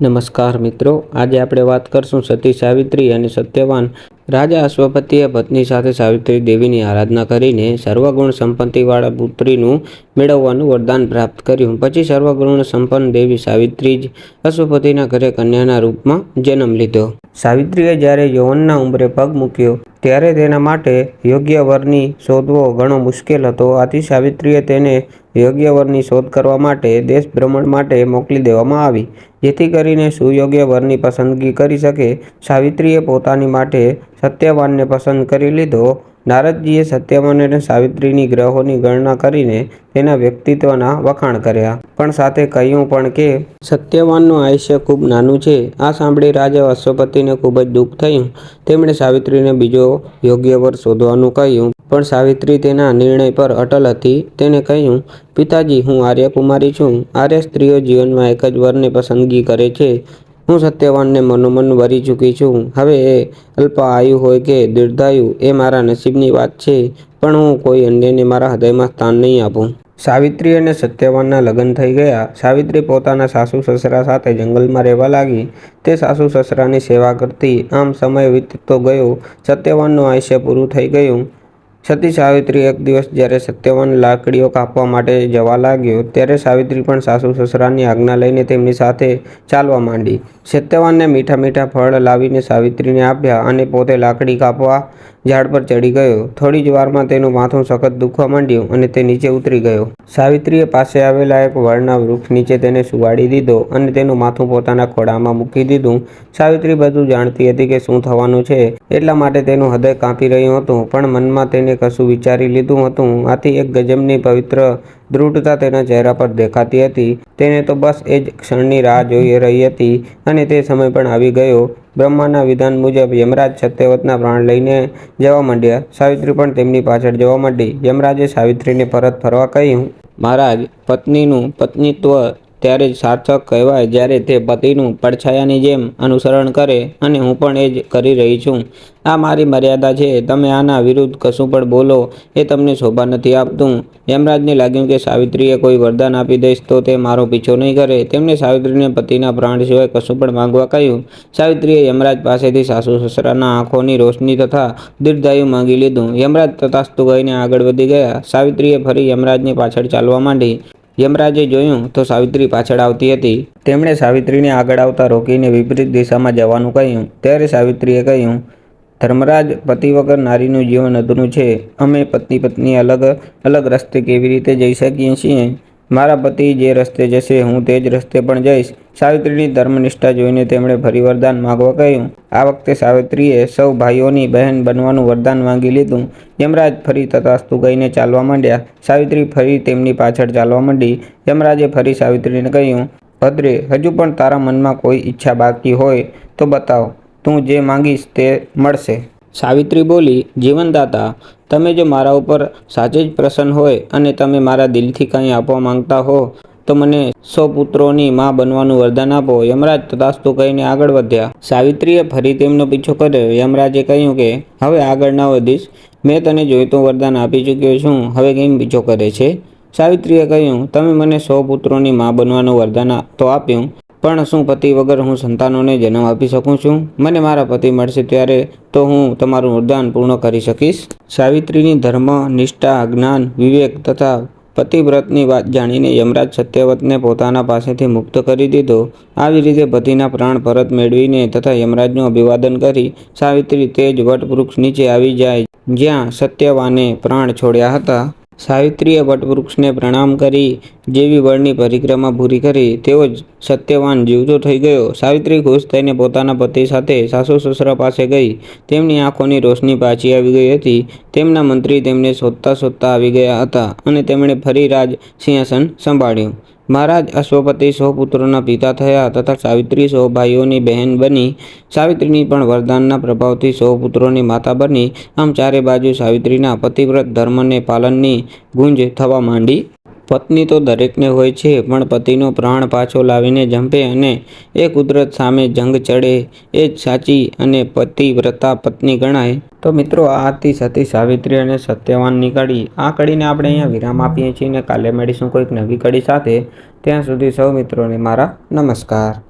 નમસ્કાર મિત્રો. આજે આપણે વાત કરશું સતી સાવિત્રી અને સત્યવાન રાજા અશ્વપતિએ પત્ની સાથે સાવિત્રી દેવીની આરાધના કરીને સર્વગુણ સંપત્તિવાળા પુત્રીનું મેળવવાનું વરદાન પ્રાપ્ત કર્યું. પછી સર્વગુણ સંપન્ન દેવી સાવિત્રી જ અશ્વપતિના ઘરે કન્યાના રૂપમાં જન્મ લીધો. સાવિત્રીએ જ્યારે યૌવનના ઉંમરે પગ મૂક્યો, ત્યારે તેના માટે યોગ્ય વરની શોધવો ઘણો મુશ્કેલ હતો. આથી સાવિત્રીએ તેને યોગ્ય વરની શોધ કરવા માટે દેશ ભ્રમણ માટે મોકલી દેવામાં આવી, જેથી કરીને સુયોગ્ય વરની પસંદગી કરી શકે. સાવિત્રીએ પોતાની માટે સત્યવાનને પસંદ કરી લીધો. નારદજીએ સત્યવાન અને સાવિત્રીની ગ્રહોની ગણના કરીને તેના વ્યક્તિત્વના વખાણ કર્યા. પણ સાથે કહ્યું પણ કે, સત્યવાનનું આયુષ્ય ખૂબ નાનું છે. આ સાંભળી રાજા અશ્વપતિને ખૂબ જ દુઃખ થયું. તેમણે સાવિત્રીને બીજો યોગ્ય વર શોધવાનું કહ્યું. પણ સાવિત્રી તેના નિર્ણય પર અટલ હતી. તેને કહ્યું, પિતાજી, હું આર્યકુમારી છું. આર્ય સ્ત્રીઓ જીવનમાં એક જ વરને પસંદગી કરે છે. હું સત્યવાનને મનોમન વરી ચૂકી છું. હવે એ અલ્પ આયુ હોય કે દીર્ઘાયુ, એ મારા નસીબની વાત છે, પણ હું કોઈ અન્યને મારા હૃદયમાં સ્થાન નહીં આપું. સાવિત્રી અને સત્યવાનના લગ્ન થઈ ગયા. સાવિત્રી પોતાના સાસુ સસરા સાથે જંગલમાં રહેવા લાગી. તે સાસુ સસરાની સેવા કરતી. આમ સમય વીતતો ગયો. સત્યવાનનું આયુષ્ય પૂરું થઈ ગયું. સતી સાવિત્રી એક દિવસ જ્યારે સત્યવાન લાકડીઓ કાપવા માટે જવા લાગ્યો, ત્યારે સાવિત્રી પણ સાસુ સસરાની આજ્ઞા લઈને તેમની સાથે ચાલવા માંડી. સત્યવાનને મીઠા મીઠા ફળ લાવીને સાવિત્રીને આપ્યા અને પોતે લાકડી કાપવા ઝાડ પર ચડી ગયો. થોડી જ વારમાં તેનું માથું સખત દુખવા માંડ્યું અને તે નીચે ઉતરી ગયો. સાવિત્રીએ પાસે આવેલા એક વડના વૃક્ષ નીચે તેને સુવાડી દીધો અને તેનું માથું પોતાના ખોળામાં મૂકી દીધું. સાવિત્રી બધું જાણતી હતી કે શું થવાનું છે, એટલા માટે તેનું હૃદય કાંપી રહ્યું હતું, પણ મનમાં તેને કશું વિચારી લીધું હતું. આથી એક ગજબની પવિત્ર દૃઢતા તેના ચહેરા પર દેખાતી હતી. તેને તો બસ એ જ ક્ષણની રાહ જોઈ રહી હતી અને તે સમય પણ આવી ગયો. બ્રહ્માના વિધાન મુજબ યમરાજ સત્યવતના પ્રાણ લઈને જવા માંડ્યા. સાવિત્રી પણ તેમની પાછળ જવા માંડી. યમરાજે સાવિત્રીને પરત ફરવા કહ્યું, મહારાજ, પત્નીનું પત્નીત્વ ત્યારે જ સાર્થક કહેવાય જ્યારે તે પતિનું પડછાયાની જેમ અનુસરણ કરે અને હું પણ એ જ કરી રહી છું. આ મારી મર્યાદા છે. તમે આના વિરુદ્ધ કશું પણ બોલો એ તમને શોભા નથી આપતું. યમરાજને લાગ્યું કે સાવિત્રીએ કોઈ વરદાન આપી દઈશ તો તે મારો પીછો નહીં કરે. તેમણે સાવિત્રીને પતિના પ્રાણ સિવાય કશું પણ માંગવા કહ્યું. સાવિત્રીએ યમરાજ પાસેથી સાસુ સસરાના આંખોની રોશની તથા દીર્ઘાયુ માંગી લીધું. યમરાજ તથાસ્તુ કહીને આગળ વધી ગયા. સાવિત્રીએ ફરી યમરાજની પાછળ ચાલવા માંડી. યમરાજે જોયું તો સાવિત્રી પાછળ આવતી હતી. તેમણે સાવિત્રીને આગળ આવતા રોકીને વિપરીત દિશામાં જવાનું કહ્યું. ત્યારે સાવિત્રીએ કહ્યું, ધર્મરાજ, પતિ વગર નારીનું જીવન અધૂરું છે. અમે પત્ની પત્ની અલગ અલગ રસ્તે કેવી રીતે જઈ શકીએ છીએ? મારા પતિ જે રસ્તે જશે હું તે જ રસ્તે પણ જઈશ. સાવિત્રીની ધર્મનિષ્ઠા જોઈને તેમણે ફરી વરદાન માગવા કહ્યું. આ વખતે સાવિત્રીએ સૌ ભાઈઓની બહેન બનવાનું વરદાન માંગી લીધું. યમરાજ ફરી તથાસ્તુ ગઈને ચાલવા માંડ્યા. સાવિત્રી ફરી તેમની પાછળ ચાલવા માંડી. યમરાજે ફરી સાવિત્રીને કહ્યું, ભદ્રે, હજુ પણ તારા મનમાં કોઈ ઈચ્છા બાકી હોય તો બતાવ. તું જે માંગીશ તે મળશે. સાવિત્રી બોલી, જીવનદાતા, તમે જો મારા ઉપર સાચે જ પ્રસન્ન હોય અને તમે મારા દિલથી કંઈ આપવા માંગતા હો તો મને સો પુત્રોની માં બનવાનું વરદાન આપો. યમરાજ તથાસ્તુ કહીને આગળ વધ્યા. સાવિત્રીએ ફરી તેમનો પીછો કર્યો. યમરાજે કહ્યું કે, હવે આગળ ના વધીશ. મેં તને જોઈતું વરદાન આપી ચૂક્યો છું. હવે કેમ પીછો કરે છે? સાવિત્રીએ કહ્યું, તમે મને સો પુત્રોની માં બનવાનું વરદાન તો આપ્યું. પણ શું પતિ વગર હું સંતાનોને જન્મ આપી શકું છું? મને મારા પતિ મળશે ત્યારે તો હું તમારું વરદાન પૂર્ણ કરી શકીશ. સાવિત્રીની ધર્મ, નિષ્ઠા, જ્ઞાન, વિવેક તથા પતિવ્રતની વાત જાણીને યમરાજ સત્યવતને પોતાના પાસેથી મુક્ત કરી દીધો. આવી રીતે પતિના પ્રાણ પરત મેળવીને તથા યમરાજનું અભિવાદન કરી સાવિત્રી તે જ વટવૃક્ષ નીચે આવી જાય, જ્યાં સત્યવાને પ્રાણ છોડ્યા હતા. સાવિત્રીએ વટવૃક્ષને પ્રણામ કરી, જેવી વળની પરિક્રમા પૂરી કરી, તેવો જ સત્યવાન જીવતો થઈ ગયો. સાવિત્રી ખુશ થઈને પોતાના પતિ સાથે સાસુ સસરા પાસે ગઈ. તેમની આંખોની રોશની પાછી આવી ગઈ હતી. તેમના મંત્રી તેમને શોધતા શોધતા આવી ગયા હતા અને તેમણે ફરી રાજ સિંહાસન સંભાળ્યું. મહારાજ અશ્વપતિ સો પુત્રોના પિતા થયા તથા સાવિત્રી સો ભાઈઓની બહેન બની. સાવિત્રીની પણ વરદાનના પ્રભાવથી સો પુત્રોની માતા બની. આમ ચારે બાજુ સાવિત્રીના પતિવ્રત ધર્મને પાલનની ગુંજ થવા માંડી. પત્ની તો દરેકને હોય છે, પણ પતિનો પ્રાણ પાછો લાવીને જંપે અને એ કુદરત સામે જંગ ચડે, એ જ સાચી અને પતિવ્રતા પત્ની ગણાય. તો મિત્રો, આ હતી સતી સાવિત્રી અને સત્યવાનની કડી આ કડીને આપણે અહીંયા વિરામ આપીએ છીએ અને કાલે મળીશું કોઈક નવી કડી સાથે. ત્યાં સુધી સૌ મિત્રોને મારા નમસ્કાર.